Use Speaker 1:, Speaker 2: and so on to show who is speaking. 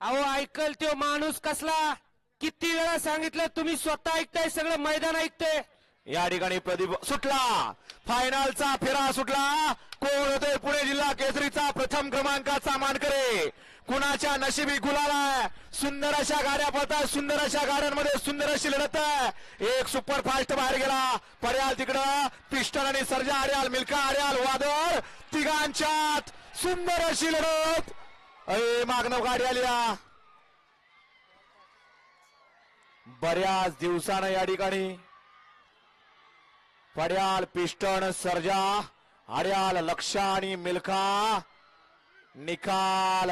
Speaker 1: अहो ऐकल तो माणूस कसला? किती वेळा सांगितलं तुम्ही स्वतः ऐकताय सगळं मैदान ऐकते
Speaker 2: या ठिकाणी प्रदीप सुटला. फायनलचा फेरा सुटला. कोण होतोय? पुणे जिल्हा केसरीचा प्रथम क्रमांकाचा मानकरे. कुणाच्या नशिबी गुलाला सुंदर अशा गाड्या पळतात सुंदर अशा गाड्यांमध्ये सुंदर अशी लढत एक सुपर फास्ट बाहेर गेला. पर्याल तिकडं. पिस्टल आणि सर्जा आर्याल मिल्का आर्याल वादळ. तिघांच्यात सुंदर अशी लढत. अरे मागणं गाडी आली या. बऱ्याच दिवसानं या ठिकाणी पड्याल पिस्टन सर्जा आड्याल लक्ष आणि मिल्खा निकाल